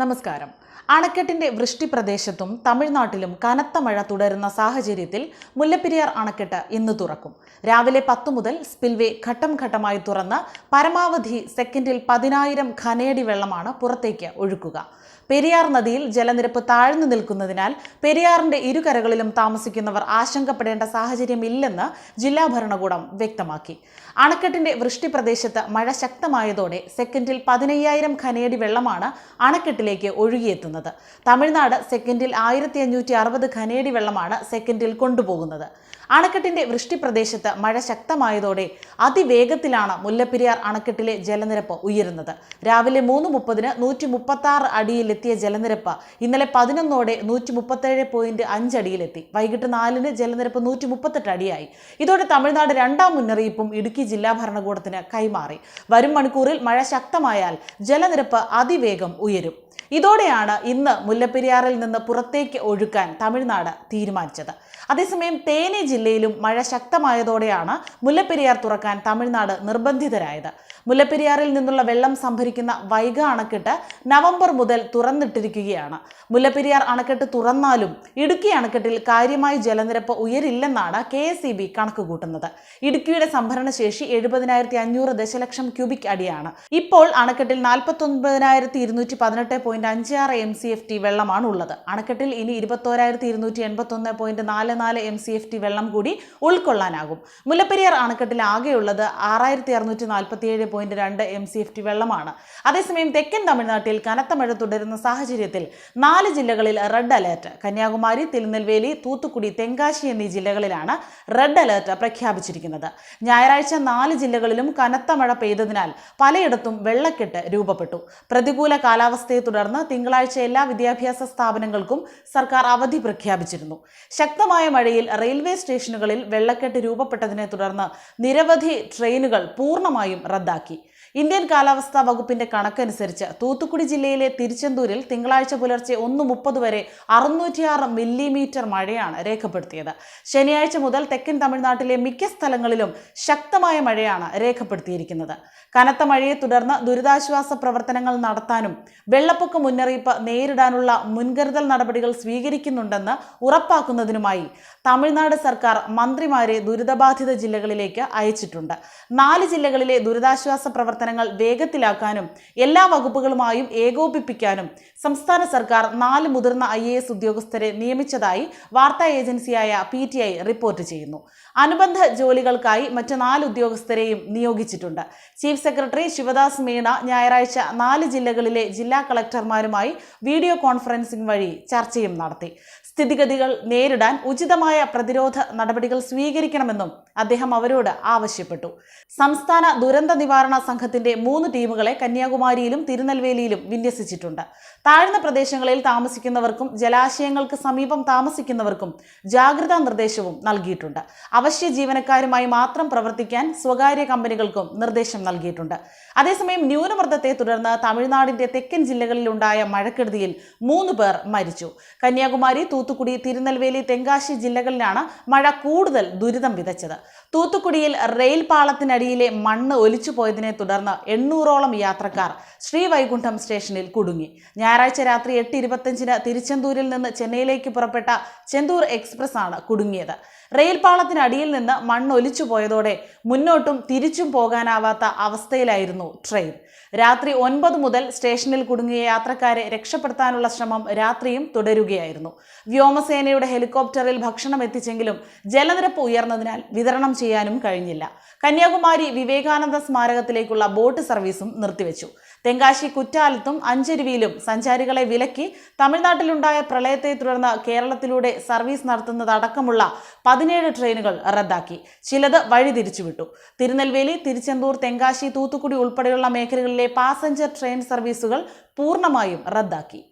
നമസ്കാരം. അണക്കെട്ടിന്റെ വൃഷ്ടി പ്രദേശത്തും തമിഴ്നാട്ടിലും കനത്ത മഴ തുടരുന്ന സാഹചര്യത്തിൽ മുല്ലപ്പെരിയാർ അണക്കെട്ട് ഇന്ന് തുറക്കും. രാവിലെ പത്തു മുതൽ സ്പിൽവേ ഘട്ടം ഘട്ടമായി തുറന്ന് പരമാവധി സെക്കൻഡിൽ പതിനായിരം ഘനയടി വെള്ളമാണ് പുറത്തേക്ക് ഒഴുക്കുക. പെരിയാർ നദിയിൽ ജലനിരപ്പ് താഴ്ന്നു നിൽക്കുന്നതിനാൽ പെരിയാറിന്റെ ഇരുകരകളിലും താമസിക്കുന്നവർ ആശങ്കപ്പെടേണ്ട സാഹചര്യമില്ലെന്ന് ജില്ലാ ഭരണകൂടം വ്യക്തമാക്കി. അണക്കെട്ടിന്റെ വൃഷ്ടി പ്രദേശത്ത് മഴ ശക്തമായതോടെ സെക്കൻഡിൽ പതിനയ്യായിരം ഖനയടി വെള്ളമാണ് അണക്കെട്ടിലേക്ക് ഒഴുകിയെത്തുന്നത്. തമിഴ്നാട് സെക്കൻഡിൽ ആയിരത്തി അഞ്ഞൂറ്റി അറുപത് ഖനേടി വെള്ളമാണ് സെക്കൻഡിൽ കൊണ്ടുപോകുന്നത്. അണക്കെട്ടിന്റെ വൃഷ്ടി പ്രദേശത്ത് മഴ ശക്തമായതോടെ അതിവേഗത്തിലാണ് മുല്ലപ്പെരിയാർ അണക്കെട്ടിലെ ജലനിരപ്പ് ഉയരുന്നത്. രാവിലെ മൂന്ന് മുപ്പതിന് നൂറ്റി മുപ്പത്തി ആറ് അടിയിലെത്തിയ ജലനിരപ്പ് ഇന്നലെ പതിനൊന്നോടെ നൂറ്റി മുപ്പത്തേഴ് പോയിന്റ് അഞ്ച് അടിയിലെത്തി. വൈകിട്ട് നാലിന് ജലനിരപ്പ് നൂറ്റി മുപ്പത്തെട്ട് അടിയായി. ഇതോടെ തമിഴ്നാട് രണ്ടാം മുന്നറിയിപ്പും ഇടുക്കി ജില്ലാ ഭരണകൂടത്തിന് കൈമാറി. വരും മണിക്കൂറിൽ മഴ ശക്തമായാൽ ജലനിരപ്പ് അതിവേഗം ഉയരും. ഇതോടെയാണ് ഇന്ന് മുല്ലപ്പെരിയാറിൽ നിന്ന് പുറത്തേക്ക് ഒഴുക്കാൻ തമിഴ്നാട് തീരുമാനിച്ചത്. അതേസമയം തേനി ജില്ലയിലും മഴ ശക്തമായതോടെയാണ് മുല്ലപ്പെരിയാർ തുറക്കാൻ തമിഴ്നാട് നിർബന്ധിതരായത്. മുല്ലപ്പെരിയാറിൽ നിന്നുള്ള വെള്ളം സംഭരിക്കുന്ന വൈഗ അണക്കെട്ട് നവംബർ മുതൽ തുറന്നിട്ടിരിക്കുകയാണ്. മുല്ലപ്പെരിയാർ അണക്കെട്ട് തുറന്നാലും ഇടുക്കി അണക്കെട്ടിൽ കാര്യമായ ജലനിരപ്പ് ഉയരില്ലെന്നാണ് കെ എസ് ഇ ബി കണക്കുകൂട്ടുന്നത്. ഇടുക്കിയുടെ സംഭരണശേഷി എഴുപതിനായിരത്തി അഞ്ഞൂറ് ദശലക്ഷം ക്യൂബിക് അടിയാണ്. ഇപ്പോൾ അണക്കെട്ടിൽ നാൽപ്പത്തി ഒൻപതിനായിരത്തി ഇരുന്നൂറ്റി പതിനെട്ട് പോയിന്റ് അഞ്ച് ആറ് എം സി എഫ് ടി വെള്ളമാണ് ഉള്ളത് അണക്കെട്ടിൽ ഇനി ഇരുപത്തോരായിരത്തി ഇരുന്നൂറ്റി എൺപത്തി ഒന്ന് പോയിന്റ് നാല് നാല് എം സി എഫ് ടി വെള്ളം കൂടി ഉൾക്കൊള്ളാനാകും. മുല്ലപ്പെരിയാർ അണക്കെട്ടിൽ ആകെയുള്ളത് ആറായിരത്തി അറുന്നൂറ്റി നാൽപ്പത്തി ഏഴ് പോയിന്റ് രണ്ട് എം സി എഫ് ടി വെള്ളമാണ്. അതേസമയം തെക്കൻ തമിഴ്നാട്ടിൽ കനത്ത മഴ തുടരുന്ന സാഹചര്യത്തിൽ നാല് ജില്ലകളിൽ റെഡ് അലേർട്ട്. കന്യാകുമാരി തിരുനെൽവേലി തൂത്തുക്കുടി തെങ്കാശി എന്നീ ജില്ലകളിലാണ് റെഡ് അലേർട്ട് പ്രഖ്യാപിച്ചിരിക്കുന്നത്. ഞായറാഴ്ച നാല് ജില്ലകളിലും കനത്ത മഴ പെയ്തതിനാൽ പലയിടത്തും വെള്ളക്കെട്ട് രൂപപ്പെട്ടു. പ്രതികൂല കാലാവസ്ഥയെ തുടർന്ന് തിങ്കളാഴ്ച എല്ലാ വിദ്യാഭ്യാസ സ്ഥാപനങ്ങൾക്കും സർക്കാർ അവധി പ്രഖ്യാപിച്ചിരുന്നു. ശക്തമായ മഴയിൽ റെയിൽവേ സ്റ്റേഷനുകളിൽ വെള്ളക്കെട്ട് രൂപപ്പെട്ടതിനെ തുടർന്ന് നിരവധി ട്രെയിനുകൾ പൂർണമായും റദ്ദാക്കി. ഇന്ത്യൻ കാലാവസ്ഥാ വകുപ്പിന്റെ കണക്കനുസരിച്ച് തൂത്തുക്കുടി ജില്ലയിലെ തിരുച്ചെന്തൂരിൽ തിങ്കളാഴ്ച പുലർച്ചെ ഒന്ന് മുപ്പത് വരെ അറുന്നൂറ്റിയാറ് മില്ലിമീറ്റർ മഴയാണ് രേഖപ്പെടുത്തിയത്. ശനിയാഴ്ച മുതൽ തെക്കൻ തമിഴ്നാട്ടിലെ മിക്ക സ്ഥലങ്ങളിലും ശക്തമായ മഴയാണ് രേഖപ്പെടുത്തിയിരിക്കുന്നത്. കനത്ത മഴയെ തുടർന്ന് ദുരിതാശ്വാസ പ്രവർത്തനങ്ങൾ നടത്താനും വെള്ളപ്പൊക്ക മുന്നറിയിപ്പ് നേരിടാനുള്ള മുൻകരുതൽ നടപടികൾ സ്വീകരിക്കുന്നുണ്ടെന്ന് ഉറപ്പാക്കുന്നതിനുമായി തമിഴ്നാട് സർക്കാർ മന്ത്രിമാരെ ദുരിതബാധിത ജില്ലകളിലേക്ക് അയച്ചിട്ടുണ്ട്. നാല് ജില്ലകളിലെ ദുരിതാശ്വാസ പ്രവർത്തനങ്ങൾ വേഗത്തിലാക്കാനും എല്ലാ വകുപ്പുകളുമായും ഏകോപിപ്പിക്കാനും സംസ്ഥാന സർക്കാർ നാല് മുതിർന്ന ഐ എ എസ് ഉദ്യോഗസ്ഥരെ നിയമിച്ചതായി വാർത്താ ഏജൻസിയായ പി ടി ഐ റിപ്പോർട്ട് ചെയ്യുന്നു. അനുബന്ധ ജോലികൾക്കായി മറ്റ് നാല് ഉദ്യോഗസ്ഥരെയും നിയോഗിച്ചിട്ടുണ്ട്. ചീഫ് സെക്രട്ടറി ശിവദാസ് മീണ ഞായറാഴ്ച നാല് ജില്ലകളിലെ ജില്ലാ കളക്ടർമാരുമായി വീഡിയോ കോൺഫറൻസിംഗ് വഴി ചർച്ചയും നടത്തി. സ്ഥിതിഗതികൾ നേരിടാൻ ഉചിതമായ പ്രതിരോധ നടപടികൾ സ്വീകരിക്കണമെന്നും അദ്ദേഹം അവരോട് ആവശ്യപ്പെട്ടു. സംസ്ഥാന ദുരന്ത നിവാരണ സംഘത്തിന്റെ മൂന്ന് ടീമുകളെ കന്യാകുമാരിയിലും തിരുനെൽവേലിയിലും വിന്യസിച്ചിട്ടുണ്ട്. താഴ്ന്ന പ്രദേശങ്ങളിൽ താമസിക്കുന്നവർക്കും ജലാശയങ്ങൾക്ക് സമീപം താമസിക്കുന്നവർക്കും ജാഗ്രതാ നിർദ്ദേശവും നൽകിയിട്ടുണ്ട്. അവശ്യ ജീവനക്കാരുമായി മാത്രം പ്രവർത്തിക്കാൻ സ്വകാര്യ കമ്പനികൾക്കും നിർദ്ദേശം നൽകിയിട്ടുണ്ട്. അതേസമയം ന്യൂനമർദ്ദത്തെ തുടർന്ന് തമിഴ്നാടിന്റെ തെക്കൻ ജില്ലകളിലുണ്ടായ മഴക്കെടുതിയിൽ മൂന്ന് പേർ മരിച്ചു. കന്യാകുമാരി തൂത്തുക്കുടി തിരുനെൽവേലി തെങ്കാശി ജില്ലകളിലാണ് മഴ കൂടുതൽ ദുരിതം വിതച്ചത്. തൂത്തുക്കുടിയിൽ റെയിൽ പാളത്തിനടിയിലെ മണ്ണ് ഒലിച്ചു പോയതിനെ തുടർന്ന് എണ്ണൂറോളം യാത്രക്കാർ ശ്രീവൈകുണ്ഠം സ്റ്റേഷനിൽ കുടുങ്ങി. ഞായറാഴ്ച രാത്രി എട്ട് ഇരുപത്തഞ്ചിന് തിരുച്ചെന്തൂരിൽ നിന്ന് ചെന്നൈയിലേക്ക് പുറപ്പെട്ട ചെന്തൂർ എക്സ്പ്രസ് ആണ് കുടുങ്ങിയത്. റെയിൽ പാളത്തിനടിയിൽ നിന്ന് മണ്ണൊലിച്ചു പോയതോടെ മുന്നോട്ടും തിരിച്ചും പോകാനാവാത്ത അവസ്ഥയിലായിരുന്നു ട്രെയിൻ. രാത്രി ഒൻപത് മുതൽ സ്റ്റേഷനിൽ കുടുങ്ങിയ യാത്രക്കാരെ രക്ഷപ്പെടുത്താനുള്ള ശ്രമം രാത്രിയും തുടരുകയായിരുന്നു. വ്യോമസേനയുടെ ഹെലികോപ്റ്ററിൽ ഭക്ഷണം എത്തിച്ചെങ്കിലും ജലനിരപ്പ് ഉയർന്നതിനാൽ വിതരണം ചെയ്യാനും കഴിഞ്ഞില്ല. കന്യാകുമാരി വിവേകാനന്ദ സ്മാരകത്തിലേക്കുള്ള ബോട്ട് സർവീസും നിർത്തിവെച്ചു. തെങ്കാശി കുറ്റാലത്തും അഞ്ചരുവിയിലും സഞ്ചാരികളെ വിലക്കി തമിഴ്നാട്ടിലുണ്ടായ പ്രളയത്തെ തുടർന്ന് കേരളത്തിലൂടെ സർവീസ് നടത്തുന്നതടക്കമുള്ള പതിനേഴ് ട്രെയിനുകൾ റദ്ദാക്കി. ചിലത് വഴി തിരിച്ചുവിട്ടു. തിരുനെൽവേലി തിരുച്ചെന്തൂർ തെങ്കാശി തൂത്തുക്കുടി ഉൾപ്പെടെയുള്ള മേഖലകളിലെ പാസഞ്ചർ ട്രെയിൻ സർവീസുകൾ പൂർണമായും റദ്ദാക്കി.